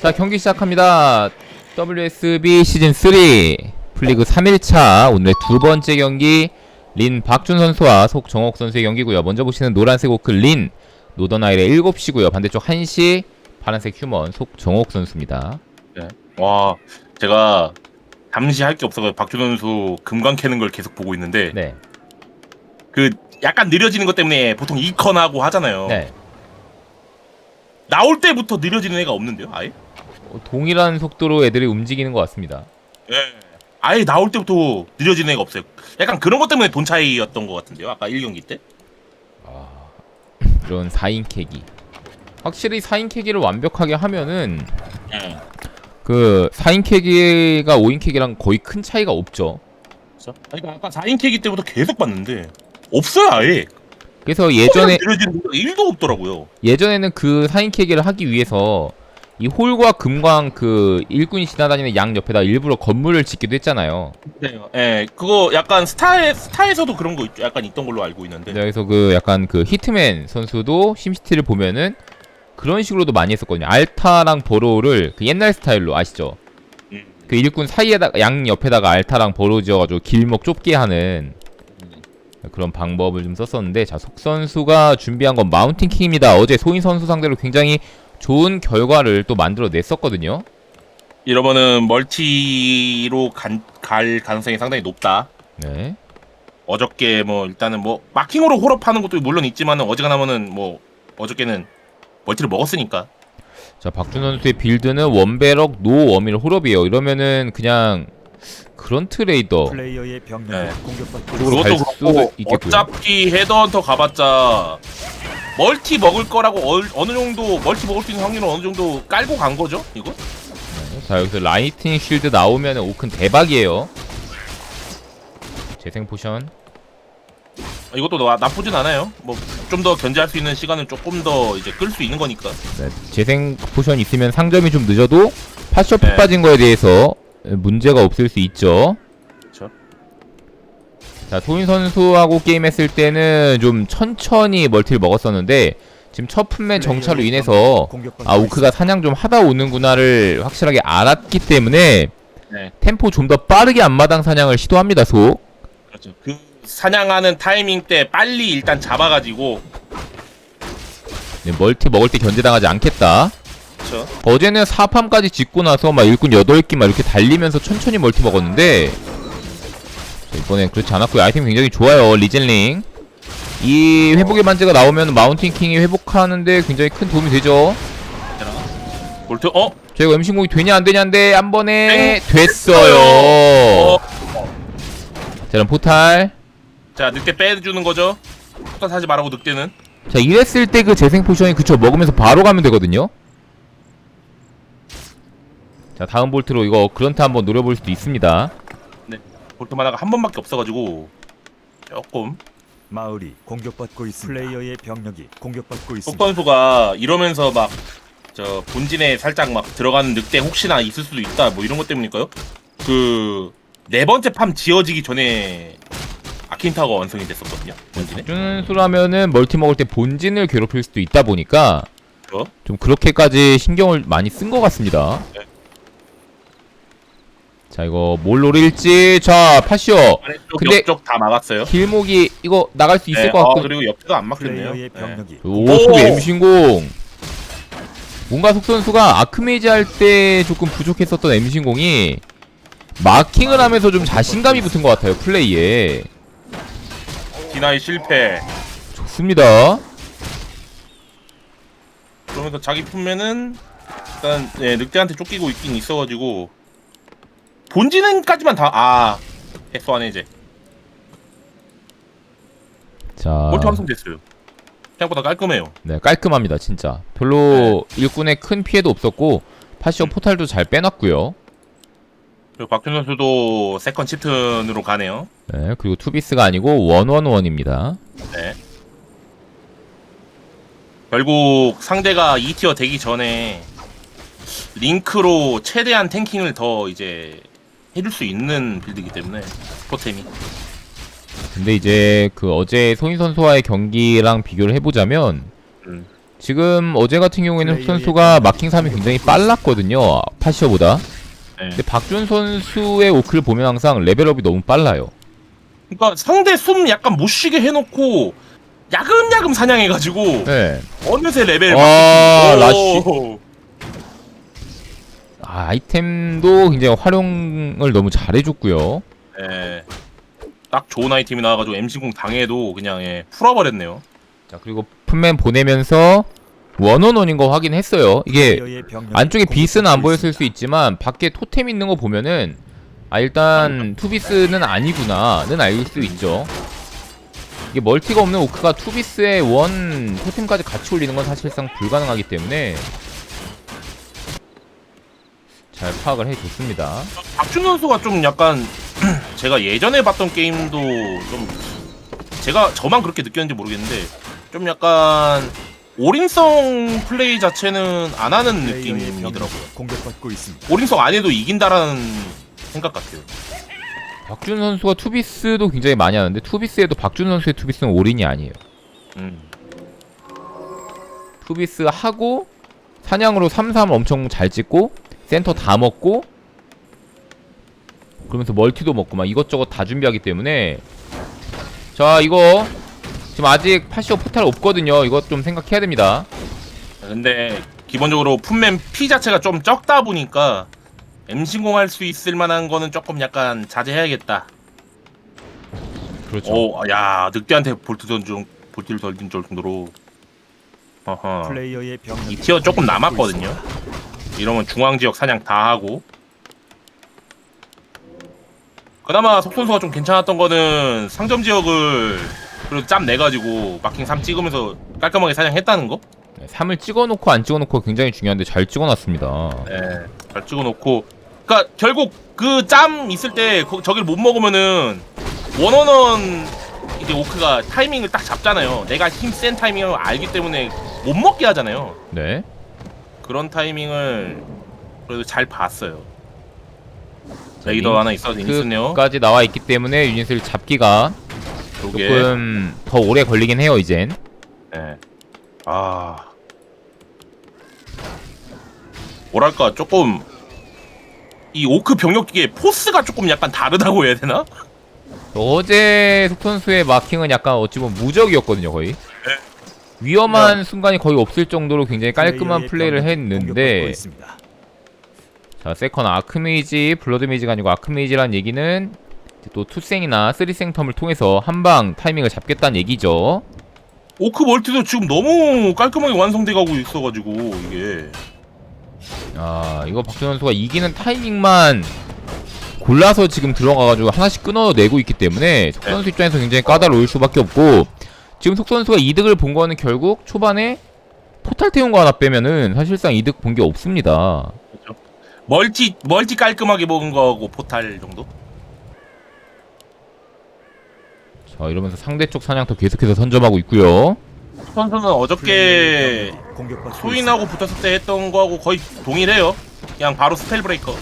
자 경기 시작합니다. WSB 시즌 3 플리그 3일차 오늘의 두 번째 경기 린 박준 선수와 속정옥 선수의 경기고요. 먼저 보시는 노란색 오크 린 노던아일의 7시고요. 반대쪽 1시 파란색 휴먼 속정옥 선수입니다. 와 제가 잠시 할 게 없어서 박준 선수 금강 캐는 걸 계속 보고 있는데 네. 그 약간 느려지는 것 때문에 보통 2컨 하고 하잖아요. 네. 나올 때부터 느려지는 애가 없는데요, 아예? 어, 동일한 속도로 애들이 움직이는 것 같습니다. 예. 아예 나올 때부터 느려지는 애가 없어요. 약간 그런 것 때문에 돈 차이였던 것 같은데요, 아까 1경기 때. 이런 4인 캐기. 확실히 4인 캐기를 완벽하게 하면은 예. 그 4인 캐기가 5인 캐기랑 거의 큰 차이가 없죠. 그래서 그러니까 아까 4인 캐기 때부터 계속 봤는데 없어요, 아예. 그래서 예전에 느려지는 거 1도 없더라고요. 예전에는 그 4인 캐기를 하기 위해서 이 홀과 금광 그 일꾼이 지나다니는 양 옆에다 일부러 건물을 짓기도 했잖아요. 네. 예. 그거 약간 스타에 스타에서도 그런 거 있- 약간 있던 걸로 알고 있는데. 네, 그래서 그 약간 그 히트맨 선수도 심시티를 보면은 그런 식으로도 많이 했었거든요. 알타랑 버로우를 그 옛날 스타일로 아시죠? 음. 그 일꾼 사이에다 양 옆에다가 알타랑 버로우 지어가지고 길목 좁게 하는 그런 방법을 좀 썼었는데 자속 선수가 준비한 건 마운틴 킹입니다. 어제 소인 선수 상대로 굉장히 좋은 결과를 또 만들어냈었거든요. 이러면은 멀티로 간, 갈 가능성이 상당히 높다. 네. 어저께 뭐 일단은 뭐 마킹으로 홀업하는 것도 물론 있지만은 어지간하면은 뭐 어저께는 멀티를 먹었으니까. 자 박준 선수의 빌드는 원베럭 노 워밀 홀업이에요. 이러면은 그냥 그런 트레이더 플레이어의 병력이 네. 공격받고 쪽으로 갈 그것도 수도 그렇고 있겠고요. 어차피 헤드헌터 가봤자 멀티 먹을 거라고 어, 어느 정도 멀티 먹을 수 있는 확률은 어느 정도 깔고 간 거죠 이거? 자 여기서 라이팅 쉴드 나오면 오큰 대박이에요. 재생 포션. 이것도 나, 나쁘진 않아요. 뭐 좀 더 견제할 수 있는 시간은 조금 더 이제 끌 수 있는 거니까. 네, 재생 포션 있으면 상점이 좀 늦어도 파쇼 푹 네. 빠진 거에 대해서 문제가 없을 수 있죠. 그렇죠. 자 소인 선수하고 게임했을 때는 좀 천천히 멀티를 먹었었는데 지금 첫 품맨 정찰로 인해서 아 오크가 사냥 좀 하다 오는구나를 확실하게 알았기 때문에 네. 템포 좀 더 빠르게 앞마당 사냥을 시도합니다 속. 그렇죠. 그 사냥하는 타이밍 때 빨리 일단 잡아가지고 네, 멀티 먹을 때 견제당하지 않겠다. 그렇죠. 어제는 4팜까지 짓고 나서 막 일꾼 8기 막 이렇게 달리면서 천천히 멀티 먹었는데 자, 이번엔 그렇지 않았고요. 아이템 굉장히 좋아요. 리젠링. 이 회복의 반지가 나오면 마운틴 킹이 회복하는데 굉장히 큰 도움이 되죠. 볼트 어? MC 공이 되냐 안 되냐인데 한 번에 땡. 됐어요. 어? 자 그럼 포탈. 자 늑대 빼주는 거죠. 포탄 사지 말라고 늑대는. 자 이랬을 때 그 재생 포션이 그쵸 먹으면서 바로 가면 되거든요. 자 다음 볼트로 이거 그런트 한번 노려볼 수도 있습니다. 볼트 만화가 한 번밖에 없어가지고 조금 마을이 공격받고 있습니다. 플레이어의 병력이 공격받고 속 있습니다. 선수가 이러면서 막 저 본진에 살짝 막 들어가는 늑대 혹시나 있을 수도 있다 뭐 이런 것 때문일까요? 그 네 번째 팜 지어지기 전에 아킨타워가 완성이 됐었거든요 본진에. 준수라면은 멀티 먹을 때 본진을 괴롭힐 수도 있다 보니까 그렇죠. 좀 그렇게까지 신경을 많이 쓴 것 같습니다. 네. 자 이거 뭘 노릴지 자 파시오 아래쪽 근데- 옆쪽 다 막았어요. 길목이 이거 나갈 수 있을 네, 것 아, 같고 그리고 옆에도 안 막혔네요. 플레이어의 네. 병력이 오 오! 속의 엠신공 뭔가 속 선수가 아크메이지 할 때 조금 부족했었던 엠신공이 마킹을 하면서 좀 자신감이 붙은 것 같아요 플레이에 디나이 실패. 좋습니다 그러면서 자기 품면은 일단 네, 늑대한테 쫓기고 있긴 있어가지고 본진은까지만 다 아 해소하네 이제. 자 멀티 완성됐어요. 생각보다 깔끔해요. 네, 깔끔합니다, 진짜. 별로 일꾼에 큰 피해도 없었고 파시오 음. 포탈도 잘 빼놨고요. 그리고 박준 선수도 세컨 치튼으로 가네요. 네, 그리고 투비스가 아니고 원원원입니다. 네. 결국 상대가 2티어 되기 전에 링크로 최대한 탱킹을 더 이제 해줄 수 있는 빌드이기 때문에 포템이 근데 이제 그 어제 소인 선수와의 경기랑 비교를 해보자면 음. 지금 어제 같은 경우에는 훅 선수가 마킹 3이 굉장히 빨랐거든요. 파시어보다. 네. 근데 박준 선수의 오크를 보면 항상 레벨업이 너무 빨라요. 그러니까 상대 숨 약간 못 쉬게 해놓고 야금야금 사냥해가지고 네. 어느새 레벨. 아, 아이템도 굉장히 활용을 너무 잘해줬고요. 예. 딱 좋은 아이템이 나와가지고 MC0 당해도 그냥 예, 풀어버렸네요. 자 그리고 품맨 보내면서 원원원인 거 확인했어요. 이게 안쪽에 비스는 안 보였을 수 있지만 밖에 토템 있는 거 보면은 아 일단 투비스는 아니구나는 알 수 있죠. 이게 멀티가 없는 오크가 투비스의 원 토템까지 같이 올리는 건 사실상 불가능하기 때문에 잘 파악을 해줬습니다. 박준 선수가 좀 약간 제가 예전에 봤던 게임도 좀 제가 저만 그렇게 느꼈는지 모르겠는데 좀 약간 올인성 플레이 자체는 안 하는 느낌이더라고요. 공격받고 있습니다. 올인성 안 해도 이긴다라는 생각 같아요. 박준 선수가 투비스도 굉장히 많이 하는데 투비스에도 박준 선수의 투비스는 올인이 아니에요. 음. 투비스 하고 사냥으로 3-3 엄청 잘 찍고 센터 다 먹고 그러면서 멀티도 먹고 막 이것저것 다 준비하기 때문에 자 이거 지금 아직 파시오 포탈 없거든요 이것 좀 생각해야 됩니다 근데 기본적으로 품맨 피 자체가 좀 적다 보니까 MC0 할수 있을 만한 거는 조금 약간 자제해야겠다. 그렇죠 오, 야 늑대한테 볼트 던중 볼트를 던진 정도로. 어허. 플레이어의 병력이 이 티어 조금 남았거든요. 있습니다. 이러면 중앙 지역 사냥 다 하고. 그나마 석 선수가 좀 괜찮았던 거는 상점 지역을 그래도 짬 내가지고 마킹 3 찍으면서 깔끔하게 사냥했다는 거. 3을 찍어놓고 안 찍어놓고 굉장히 중요한데 잘 찍어놨습니다 예, 잘 찍어놓고. 그러니까 결국 그 짬 있을 때 거- 저길 못 먹으면은 원원원 이제 오크가 타이밍을 딱 잡잖아요. 내가 힘 센 타이밍을 알기 때문에 못 먹게 하잖아요. 네 그런 타이밍을 그래도 잘 봤어요. 자, 레이더 링- 하나 있어 있었네요. 끝까지 나와 있기 때문에 유닛을 잡기가 요게. 조금 더 오래 걸리긴 해요 이젠 예. 아. 뭐랄까 조금 이 오크 병력기의 포스가 조금 약간 다르다고 해야 되나? 어제 속 선수의 마킹은 약간 어찌 보면 무적이었거든요 거의 위험한 순간이 거의 없을 정도로 굉장히 깔끔한 플레이를 플레이어의 병력이 공격받고 했는데. 자 세컨 아크메이지 블러드메이지가 아니고 아크메이지란 얘기는 또 투생이나 쓰리생 텀을 통해서 한 방 타이밍을 잡겠다는 얘기죠. 오크 멀티도 지금 너무 깔끔하게 완성돼 가고 있어가지고 이게. 아 이거 박준 선수가 이기는 타이밍만 골라서 지금 들어가가지고 하나씩 끊어내고 있기 때문에 속 선수 입장에서 굉장히 까다로울 수밖에 없고 지금 속 선수가 이득을 본 거는 결국 초반에 포탈 태운 거 하나 빼면은 사실상 이득 본 게 없습니다. 멀티 멀티 깔끔하게 먹은 거하고 포탈 정도? 자 이러면서 상대 쪽 사냥터 계속해서 선점하고 있고요. 선수는 플레이어의 어저께 소인하고 붙었을 때 했던 거하고 거의 동일해요. 그냥 바로 스펠 브레이커.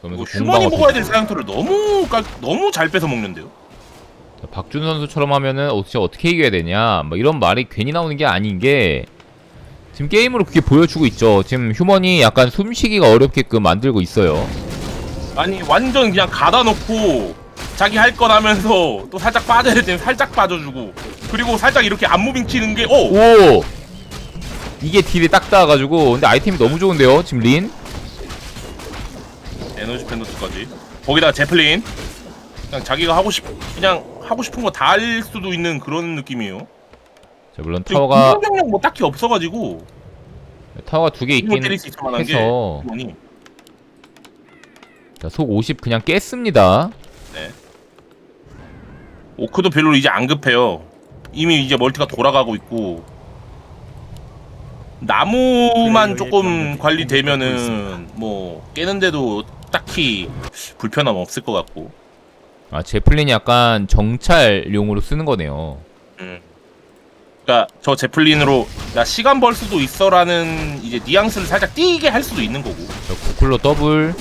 그러면서 휴먼이 공방어 먹어야 될 사양토를 너무 깔 너무 잘 뺏어 먹는데요. 자, 박준 선수처럼 하면은 어떻게 어떻게 이겨야 되냐 뭐 이런 말이 괜히 나오는 게 아닌 게 지금 게임으로 그게 보여주고 있죠. 지금 휴먼이 약간 숨쉬기가 어렵게끔 만들고 있어요. 아니 완전 그냥 가다 놓고 자기 할 건 하면서 또 살짝 빠져야 될 때는 살짝 빠져주고 그리고 살짝 이렇게 안무빙 치는 게 오! 오 이게 딜이 딱 닿아가지고 근데 아이템이 너무 좋은데요 지금 린 에너지 펜더트까지. 거기다 제플린. 그냥 자기가 하고 싶 그냥 하고 싶은 거 다 할 수도 있는 그런 느낌이에요. 자 물론 타워가 공격력 뭐 딱히 없어가지고. 타워가 두 개 있긴 때릴 수 있을 만한 게 해서. 휴먼이. 자, 속50 그냥 깼습니다. 오크도 별로 이제 안 급해요. 이미 이제 멀티가 돌아가고 있고. 나무만 조금 관리되면은 뭐 깨는데도 딱히 불편함 없을 것 같고. 아 제플린이 약간 정찰용으로 쓰는 거네요 음. 그러니까 저 제플린으로 야 시간 벌 수도 있어라는 이제 뉘앙스를 살짝 띄게 할 수도 있는 거고. 자 고클로 더블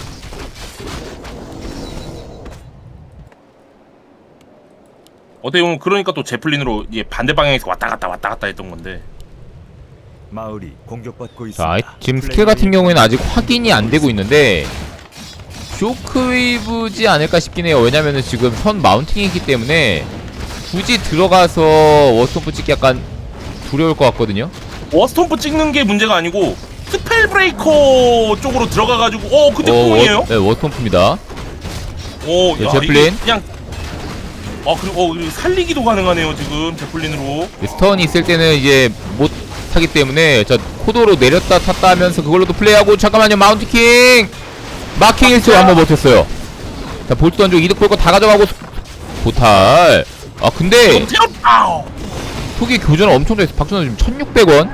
어떻게 보면 그러니까 또 제플린으로 이제 반대 방향에서 왔다 갔다 왔다 갔다 했던 건데 마을이 공격받고 있습니다. 자, 아이- 지금 스킬 같은 경우에는 아직 확인이 안 되고 있는데 쇼크웨이브지 않을까 싶긴 해요. 왜냐면은 지금 선 마운팅이기 때문에 굳이 들어가서 워스톰프 찍기 약간 두려울 것 같거든요. 워스톰프 찍는 게 문제가 아니고 스펠 브레이커 쪽으로 들어가가지고 어 근데 어, 뽕이에요? 워, 네, 워스톰프입니다. 오, 네, 야, 제플린. 그냥 어 그리고 어, 살리기도 가능하네요 지금 제플린으로. 스턴이 있을 때는 이제 못 타기 때문에 자 코도로 내렸다 탔다 하면서 그걸로도 플레이하고 잠깐만요 마운티킹 마킹 1초 한번 버텼어요. 자 볼트 던지고 이득 볼 거 다 가져가고 스- 보탈. 아 근데. 속이 교전 엄청 돼서 박준호 지금 1600원.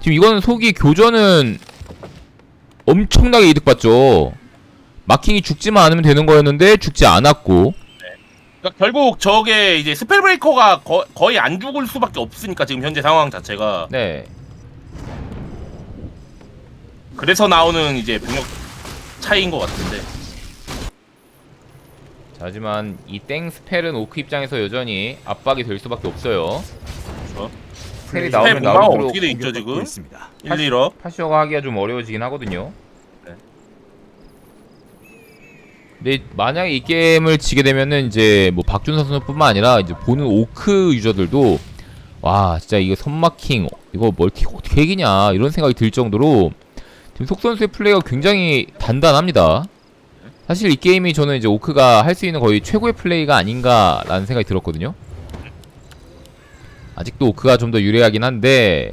지금 이거는 속이 교전은 엄청나게 이득 봤죠. 마킹이 죽지만 않으면 되는 거였는데 죽지 않았고. 그러니까 결국 저게 이제 스펠 브레이커가 거, 거의 안 죽을 수밖에 없으니까 지금 현재 상황 자체가. 네 그래서 나오는 이제 병력 차이인 것 같은데. 자, 하지만 이 땡 스펠은 오크 입장에서 여전히 압박이 될 수밖에 없어요. 그렇죠. 스펠이 스펠 나오면 나올수록 어떻게 돼 있죠 지금? 있습니다. 1, 2업. 파시어가 하기가 좀 어려워지긴 하거든요. 네. 근데 만약에 이 게임을 지게 되면은 이제 뭐 박준 선수뿐만 아니라 이제 보는 오크 유저들도 와 진짜 이거 선마킹 이거 멀티 어떻게 이기냐 이런 생각이 들 정도로 지금 속 선수의 플레이가 굉장히 단단합니다. 사실 이 게임이 저는 이제 오크가 할 수 있는 거의 최고의 플레이가 아닌가라는 생각이 들었거든요. 아직도 오크가 좀 더 유리하긴 한데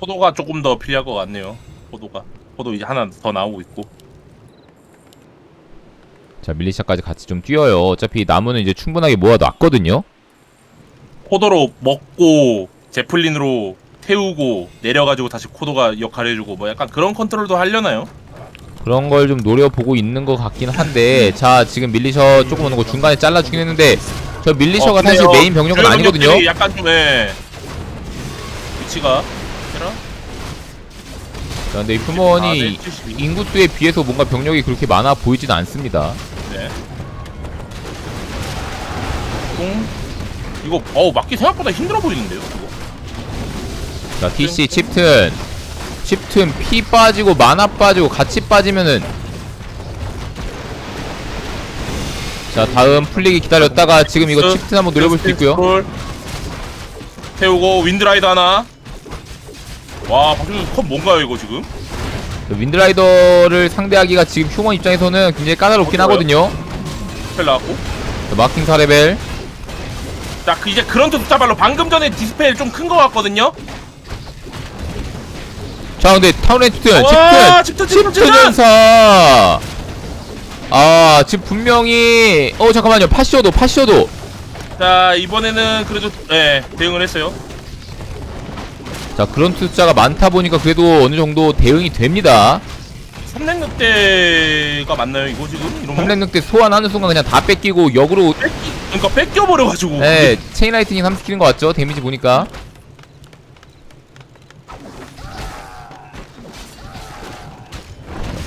포도가 조금 더 필요할 것 같네요. 포도가. 포도 이제 하나 더 나오고 있고. 자 밀리샤까지 같이 좀 뛰어요. 어차피 나무는 이제 충분하게 모아놨거든요. 포도로 먹고 제플린으로 태우고 내려가지고 다시 코도가 역할 해주고 뭐 약간 그런 컨트롤도 하려나요? 그런 걸 좀 노려보고 있는 것 같긴 한데 자 지금 밀리셔 조금 오는 거 중간에 잘라주긴 했는데 저 밀리셔가 어, 사실 그래요. 메인 병력은 아니거든요. 병력들이 약간 좀 예. 위치가 그래라? 자, 근데 이 아, 휴먼이 네, 72. 인구수에 비해서 뭔가 병력이 그렇게 많아 보이진 않습니다. 네. 공 이거 어우 맞기 생각보다 힘들어 보이는데요 이거? 자 TC 칩튼 칩튼 피 빠지고 마나 빠지고 같이 빠지면은 자 다음 풀리기 기다렸다가 지금 이거 칩튼 한번 노려볼 수 있고요. 태우고 윈드라이더 하나 와 박준수 컵 뭔가요 이거 지금? 윈드라이더를 상대하기가 지금 휴먼 입장에서는 굉장히 까다롭긴? 하거든요. 펠 나왔고 자, 마킹 4레벨 자, 그 이제 그런트 숫자발로 방금 전에 디스펠 좀 큰 거 같거든요. 자 근데 타운렌트튼 와, 칩튼 칩튼, 칩튼, 칩튼! 연사 아 지금 분명히 어 잠깐만요 파시오도 파시오도 자, 이번에는 그래도 예, 대응을 했어요. 자 그런 숫자가 많다 보니까 그래도 어느 정도 대응이 됩니다 3랭 때가 맞나요, 이거 지금? 이런 거? 3렙 늑대 소환하는 순간 그냥 다 뺏기고 역으로 뺏기, 그러니까 뺏겨 버려 가지고. 네 체인 라이트닝 3스킬인 것 같죠 데미지 보니까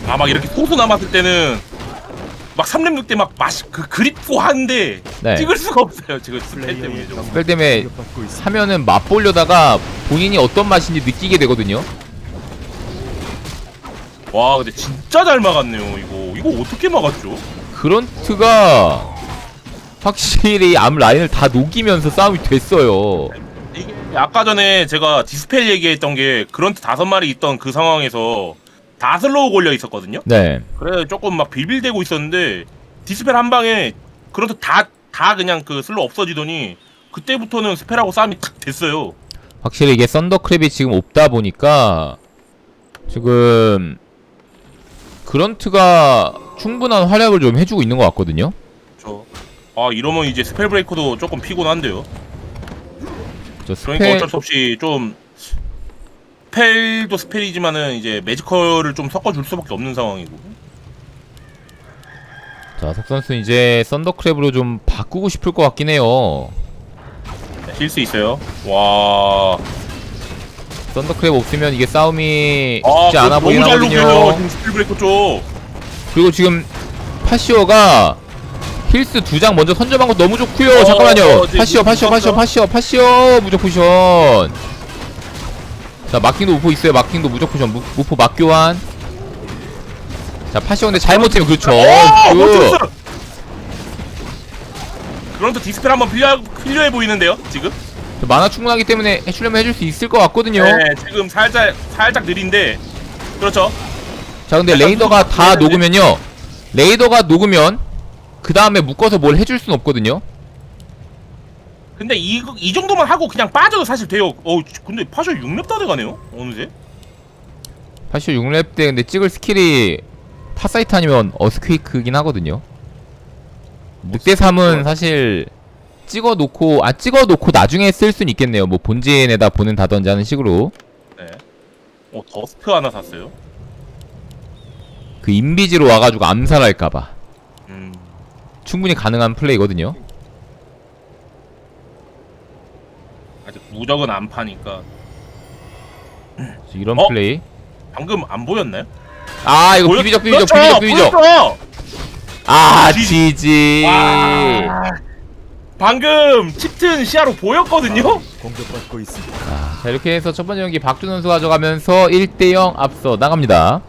아, 막 이렇게 소수 남았을 때는 막 3랭 늑대 막 맛이 그 그립고 한데 네 찍을 수가 없어요. 지금 스펠 때문에 좀. 스펠 때문에. 하면은 맛보려다가 본인이 어떤 맛인지 느끼게 되거든요 와, 근데 진짜 잘 막았네요, 이거. 이거 어떻게 막았죠? 그런트가 확실히 앞 라인을 다 녹이면서 싸움이 됐어요 이게 아까 전에 제가 디스펠 얘기했던 게 그런트 다섯 마리 있던 그 상황에서 다 슬로우 걸려 있었거든요. 네 그래 조금 막 빌빌대고 있었는데 디스펠 한 방에 그런트 다다 그냥 그 슬로우 없어지더니 그때부터는 스펠하고 싸움이 탁 됐어요. 확실히 이게 썬더크랩이 지금 없다 보니까 지금 그런트가 충분한 활약을 좀 해주고 있는 것 같거든요. 저. 아 이러면 이제 스펠 브레이커도 조금 피곤한데요. 저 그러니까 스펠 어쩔 수 없이 좀 스펠도 스펠이지만은 이제 매지컬을 좀 섞어줄 수밖에 없는 상황이고. 자, 석 선수 이제 썬더크랩으로 좀 바꾸고 싶을 것 같긴 해요. 힐수 있어요. 와. 썬더크랩 없으면 이게 싸움이 아, 쉽지 않아 그거 보이긴 너무 잘 녹여요. 하거든요. 지금 스펠 브레이커 쪽. 그리고 지금 파시오가 힐스 두 장 먼저 선점한 거 너무 좋고요 어, 잠깐만요 어, 이제 파시오 파시오 파시오? 파시오 파시오 무적 포션 자 마킹도 무포 있어요. 마킹도 무적 포션 무, 무포 막교환 자 파시오 근데 잘못하면 그렇죠. 오, 그. 그런또 디스펠 한번 필요 필요해 보이는데요 지금? 만화 충분하기 때문에 해주려면 해줄 수 있을 것 같거든요. 네 지금 살짝 살짝 느린데. 그렇죠. 자 근데 레이더가 다. 녹으면요. 레이더가 녹으면 그 다음에 묶어서 뭘 해줄 순 없거든요 근데 이, 이 정도만 하고 그냥 빠져도 사실 돼요. 어 근데 파쇼 6렙 다 돼가네요 어느새. 파시오 6렙 때 근데 찍을 스킬이 파사이트 아니면 어스퀘이크긴 하거든요 늑대 3은 사실 찍어 놓고 아 찍어 놓고 나중에 쓸 수는 있겠네요 뭐 본진에다 보낸다든지 하는 식으로 네. 어 더스트 하나 샀어요. 그 인비지로 와가지고 암살할까봐 음. 충분히 가능한 플레이거든요 아직 무적은 안 파니까 그래서 이런 어? 플레이 방금 안 보였나요? 아 이거 비비적 비비적 그렇죠, 비비적 비비적 보였죠? 아 지- 지지 와. 방금 짙은 시야로 보였거든요. 공격받고 있습니다. 자 이렇게 해서 첫 번째 경기 박준 선수 가 져가면서 1대0 앞서 나갑니다